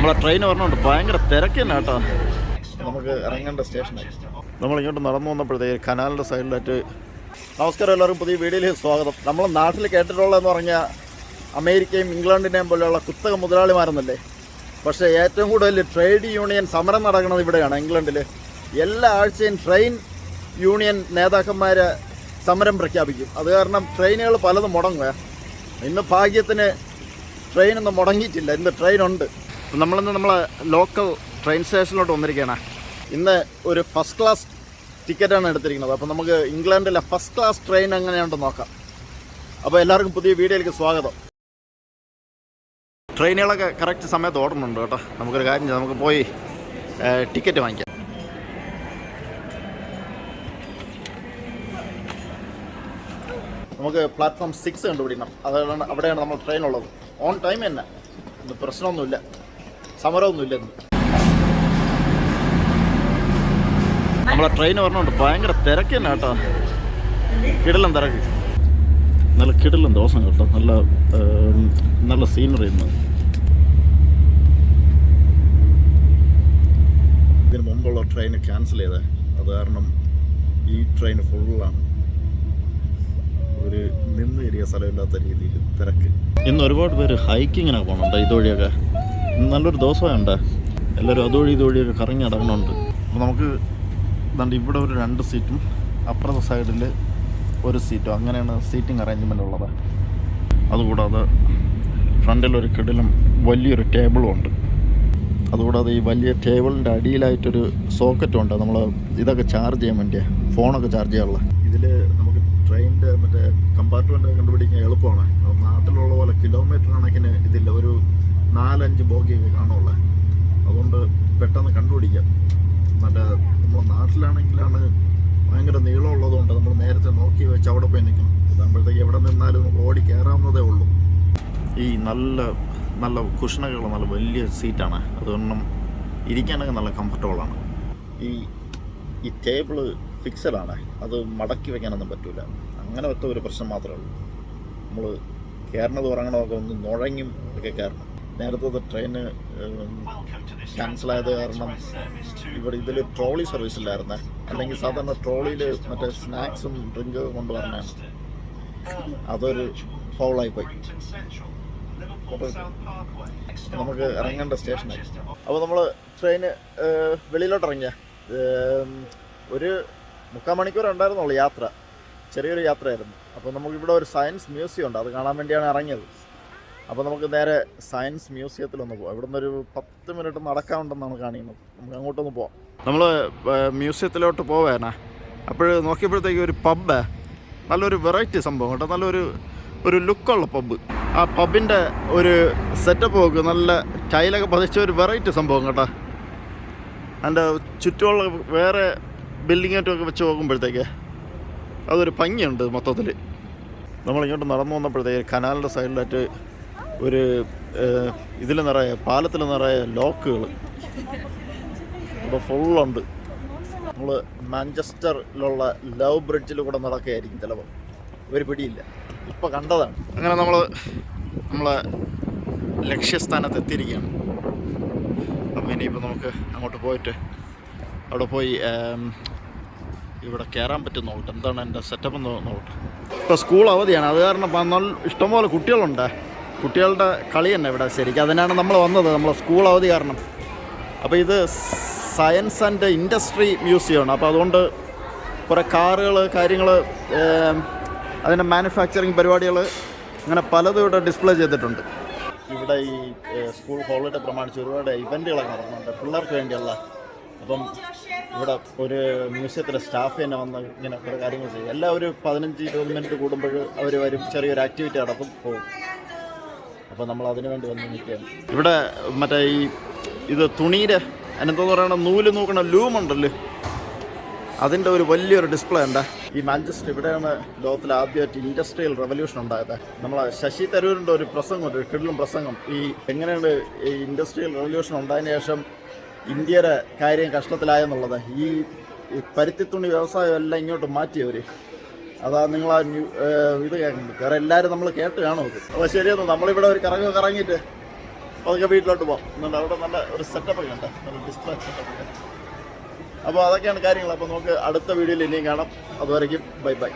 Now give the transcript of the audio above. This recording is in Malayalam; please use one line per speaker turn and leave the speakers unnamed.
നമ്മളെ ട്രെയിൻ പറഞ്ഞുകൊണ്ട് ഭയങ്കര തിരക്ക് തന്നെ കേട്ടോ. നമുക്ക് ഇറങ്ങേണ്ട സ്റ്റേഷനായി നമ്മൾ ഇങ്ങോട്ട് നടന്നു വന്നപ്പോഴത്തേക്ക് കനാലിന്റെ സൈഡിലായിട്ട് നമസ്കാരം എല്ലാവരും പുതിയ വീഡിയോയിലേക്ക് സ്വാഗതം. നമ്മൾ നാട്ടിൽ കേട്ടിട്ടുള്ളതെന്ന് പറഞ്ഞാൽ അമേരിക്കയും ഇംഗ്ലണ്ടിനെയും പോലെയുള്ള കുത്തക മുതലാളിമാരെന്നല്ലേ? പക്ഷേ ഏറ്റവും കൂടുതൽ ട്രേഡ് യൂണിയൻ സമരം നടക്കുന്നത് ഇവിടെയാണ് ഇംഗ്ലണ്ടിൽ എല്ലാ ആഴ്ചയും ട്രെയിൻ യൂണിയൻ നേതാക്കന്മാർ സമരം പ്രഖ്യാപിക്കും. അത് കാരണം ട്രെയിനുകൾ പലതും മുടങ്ങുക ഇന്ന് ഭാഗ്യത്തിന് ട്രെയിനൊന്നും മുടങ്ങിയിട്ടില്ല. ഇന്ന് ട്രെയിനുണ്ട് നമ്മളിന്ന് നമ്മൾ ലോക്കൽ ട്രെയിൻ സ്റ്റേഷനിലോട്ട് വന്നിരിക്കുകയാണ് ഇന്ന് ഒരു ഫസ്റ്റ് ക്ലാസ് ടിക്കറ്റാണ് എടുത്തിരിക്കുന്നത്. അപ്പോൾ നമുക്ക് ഇംഗ്ലണ്ടിലെ ഫസ്റ്റ് ക്ലാസ് ട്രെയിൻ എങ്ങനെയുണ്ടെന്ന് നോക്കാം. അപ്പോൾ എല്ലാവർക്കും പുതിയ വീഡിയോയിലേക്ക് സ്വാഗതം. ട്രെയിനുകളൊക്കെ കറക്റ്റ് സമയത്ത് ഓടുന്നുണ്ട് കേട്ടോ. നമുക്കൊരു കാര്യം ചെയ്യാം. നമുക്ക് പോയി ടിക്കറ്റ് വാങ്ങിക്കാം. നമുക്ക് പ്ലാറ്റ്ഫോം സിക്സ് കണ്ടുപിടിക്കണം. അതാണ് അവിടെയാണ് നമ്മൾ ട്രെയിൻ ഉള്ളത്. ഓൺ ടൈം തന്നെ. പ്രശ്നമൊന്നുമില്ല. സമരമൊന്നുമില്ല ഇന്ന് നമ്മളെ ട്രെയിൻ പറഞ്ഞുകൊണ്ട് ഭയങ്കര തിരക്ക് തന്നെ കേട്ടോ. കിടലം തിരക്ക്. നല്ല കിടലം ദിവസം കേട്ടോ. നല്ല നല്ല സീനറി ഇന്ന്. ഇതിന് മുമ്പുള്ള ട്രെയിൻ ക്യാൻസൽ ചെയ്തേ. അത് കാരണം ഈ ട്രെയിൻ ഫുള്ളാണ് ഒരു നിന്ന് ഏരിയ സ്ഥലമില്ലാത്ത രീതിയിൽ തിരക്ക്. ഇന്ന് ഒരുപാട് പേര് ഹൈക്കിങ്ങിനൊക്കെ പോകണുണ്ടോ ഇതുവഴിയൊക്കെ. നല്ലൊരു ദിവസമുണ്ട് എല്ലാവരും അതുവഴി ഇതുവഴിയൊക്കെ കറങ്ങി നടക്കുന്നുണ്ട് അപ്പോൾ നമുക്ക് ഇതാണ്ട് ഇവിടെ ഒരു രണ്ട് സീറ്റും അപ്പുറത്തെ സൈഡിൽ ഒരു സീറ്റും. അങ്ങനെയാണ് സീറ്റിംഗ് അറേഞ്ച്മെന്റ് ഉള്ളത്. അതുകൂടാതെ ഫ്രണ്ടിലൊരു കിടിലും വലിയൊരു ടേബിളും ഉണ്ട്. അതുകൂടാതെ ഈ വലിയ ടേബിളിന്റെ അടിയിലായിട്ടൊരു സോക്കറ്റും ഉണ്ട്. നമ്മൾ ഇതൊക്കെ ചാർജ് ചെയ്യാൻ വേണ്ടിയാണ് ഫോണൊക്കെ ചാർജ് ചെയ്യാനുള്ള. ഇതിൽ നമുക്ക് ട്രെയിനിന്റെ മറ്റേ കമ്പാർട്ട്മെന്റ് കണ്ടുപിടിക്കാൻ എളുപ്പമാണ്. നാട്ടിലുള്ള പോലെ കിലോമീറ്റർ കണക്കിന് ഇതില്ല ഒരു നാലഞ്ച് ബോഗിയൊക്കെ കാണുള്ളൂ. അതുകൊണ്ട് പെട്ടെന്ന് കണ്ടുപിടിക്കാം. മറ്റേ നമ്മുടെ നാട്ടിലാണെങ്കിലാണ് ഭയങ്കര നീളമുള്ളതുകൊണ്ട് നമ്മൾ നേരത്തെ നോക്കി വെച്ച് അവിടെ പോയി നിൽക്കണം. ഇതാകുമ്പോഴത്തേക്ക് എവിടെ നിന്നാലും ഓടി കയറാവുന്നതേ ഉള്ളൂ. ഈ നല്ല നല്ല കുഷണകൾ നല്ല വലിയ സീറ്റാണ്. അതുകൊണ്ട് ഇരിക്കാനൊക്കെ നല്ല കംഫർട്ടബിളാണ് ഈ ഈ ടേബിൾ ഫിക്സഡാണ് അത് മടക്കി വെക്കാനൊന്നും പറ്റില്ല അങ്ങനെ ഒറ്റ ഒരു പ്രശ്നം മാത്രമേ ഉള്ളൂ. നമ്മൾ കയറണത് ഉറങ്ങണമൊക്കെ ഒന്ന് നുഴങ്ങും ഒക്കെ കയറണം. നേരത്തെ ട്രെയിന് ക്യാൻസൽ ആയത് കാരണം ഇവിടെ ഇതിൽ ട്രോളി സർവീസ് ഇല്ലായിരുന്നേ. അല്ലെങ്കിൽ സാധാരണ ട്രോളിയിൽ മറ്റേ സ്നാക്സും ഡ്രിങ്ക് കൊണ്ടുവരണേ അതൊരു ഫൗളായി പോയി. നമുക്ക് ഇറങ്ങേണ്ട സ്റ്റേഷനായി അപ്പോൾ നമ്മൾ ട്രെയിന് വെളിയിലോട്ട് ഇറങ്ങിയ ഒരു മുക്കാൽ മണിക്കൂർ ഉണ്ടായിരുന്നുള്ളൂ യാത്ര. ചെറിയൊരു യാത്രയായിരുന്നു. അപ്പോൾ നമുക്കിവിടെ ഒരു സയൻസ് മ്യൂസിയം ഉണ്ട്. അത് കാണാൻ വേണ്ടിയാണ് ഇറങ്ങിയത്. അപ്പോൾ നമുക്ക് നേരെ സയൻസ് മ്യൂസിയത്തിലൊന്ന് പോകാം ഇവിടുന്ന് ഒരു പത്ത് മിനിറ്റ് നടക്കാനുണ്ടെന്നാണ് കാണിക്കുന്നത്. നമുക്ക് അങ്ങോട്ടൊന്ന് പോവാം. നമ്മൾ മ്യൂസിയത്തിലോട്ട് പോവേനാ. അപ്പോൾ നോക്കിയപ്പോഴത്തേക്ക് ഒരു പബ്ബ് നല്ലൊരു വെറൈറ്റി സംഭവം കേട്ടോ. നല്ലൊരു ഒരു ലുക്കുള്ള പബ്ബ് ആ പബ്ബിന്റെ ഒരു സെറ്റപ്പ് നോക്ക്. നല്ല ടൈലൊക്കെ പതിച്ച ഒരു വെറൈറ്റി സംഭവം കേട്ടോ. അതിന്റെ ചുറ്റുമുള്ള വേറെ ബിൽഡിങ്ങായിട്ടൊക്കെ വെച്ച് നോക്കുമ്പോഴത്തേക്ക് അതൊരു ഭംഗിയുണ്ട് മൊത്തത്തിൽ നമ്മളിങ്ങോട്ട് നടന്നു വന്നപ്പോഴത്തേക്ക് കനാലിന്റെ സൈഡിലായിട്ട് ഒരു ഇതിൽ നിറയെ പാലത്തിൽ നിറയെ ലോക്കുകൾ അപ്പോൾ ഫുള്ളുണ്ട് നമ്മൾ മാഞ്ചസ്റ്ററിലുള്ള ലവ് ബ്രിഡ്ജിൽ കൂടെ നടക്കുകയായിരിക്കും ചിലപ്പോൾ ഒരു പിടിയില്ല. ഇപ്പോൾ കണ്ടതാണ്. അങ്ങനെ നമ്മൾ നമ്മളെ ലക്ഷ്യസ്ഥാനത്ത് എത്തിയിരിക്കുകയാണ്. അപ്പം ഇനിയിപ്പോൾ നമുക്ക് അങ്ങോട്ട് പോയിട്ട് അവിടെ പോയി ഇവിടെ കയറാൻ പറ്റും നോക്കട്ടെ. എന്താണ് എന്റെ സെറ്റപ്പ് എന്ന് നോക്കട്ടെ. ഇപ്പോൾ സ്കൂൾ അവധിയാണ്. അത് കാരണം ഇഷ്ടംപോലെ കുട്ടികളുണ്ട്. കുട്ടികളുടെ കളി തന്നെ ഇവിടെ ശരിക്കും. അതിനാണ് നമ്മൾ വന്നത്. നമ്മൾ സ്കൂൾ അവധി കാരണം. അപ്പോൾ ഇത് സയൻസ് ആൻഡ് ഇൻഡസ്ട്രി മ്യൂസിയമാണ് അപ്പോൾ അതുകൊണ്ട് കുറേ കാറുകൾ കാര്യങ്ങൾ അതിന്റെ മാനുഫാക്ചറിങ് പരിപാടികൾ അങ്ങനെ പലതും ഇവിടെ ഡിസ്പ്ലേ ചെയ്തിട്ടുണ്ട്. ഇവിടെ ഈ സ്കൂൾ ഹോളിഡേ പ്രമാണിച്ച് ഒരുപാട് ഇവന്റുകളൊക്കെ നടക്കുന്നുണ്ട്. പിള്ളേർക്ക് വേണ്ടിയുള്ള. അപ്പം ഇവിടെ ഒരു മ്യൂസിയത്തിലെ സ്റ്റാഫ് തന്നെ വന്ന് ഇങ്ങനെ കുറേ കാര്യങ്ങൾ ചെയ്യും. എല്ലാം ഒരു പതിനഞ്ച് ഇരുപത് മിനിറ്റ് കൂടുമ്പോൾ അവർ വരും. ചെറിയൊരു ആക്ടിവിറ്റി നടത്തും. പോകും അപ്പോൾ നമ്മൾ അതിനു വേണ്ടി വന്ന് നിൽക്കുകയാണ്. ഇവിടെ മറ്റേ ഈ ഇത് തുണിയുടെ അതിനെന്താന്ന് പറയണ നൂൽ നോക്കണ ലൂമുണ്ടല്ലോ അതിന്റെ ഒരു വലിയൊരു ഡിസ്പ്ലേ ഉണ്ട്. ഈ മാഞ്ചസ്റ്റർ ഇവിടെയാണ് ലോകത്തിൽ ആദ്യമായിട്ട് ഇൻഡസ്ട്രിയൽ റവല്യൂഷൻ ഉണ്ടായത്. നമ്മൾ ശശി തരൂരിന്റെ ഒരു പ്രസംഗം ഒരു കിടിലും പ്രസംഗം. ഈ എങ്ങനെയാണ് ഈ ഇൻഡസ്ട്രിയൽ റവല്യൂഷൻ ഉണ്ടായതിനു ശേഷം ഇന്ത്യയുടെ കാര്യം കഷ്ടത്തിലായെന്നുള്ളത്? ഈ പരുത്തിത്തുണി വ്യവസായം എല്ലാം ഇങ്ങോട്ട് മാറ്റിയവർ അതാ നിങ്ങൾ ആ ഇത് കേൾക്കുന്നത് വേറെ എല്ലാവരും നമ്മൾ കേട്ട് കാണും അത് അപ്പോൾ ശരിയെന്നു നമ്മളിവിടെ ഒരു കറങ്ങ് കറങ്ങിയിട്ട് അതൊക്കെ വീട്ടിലോട്ട് പോകാം എന്നുണ്ട് അവിടെ നല്ല ഒരു സെറ്റപ്പ് ഒക്കെ ഉണ്ട്. നല്ല ഡിസ്പ്ലേ സെറ്റപ്പ് അപ്പോൾ അതൊക്കെയാണ് കാര്യങ്ങൾ അപ്പോൾ നമുക്ക് അടുത്ത വീഡിയോയിൽ ഇനിയും കാണാം. അതുവരയ്ക്കും ബൈ ബൈ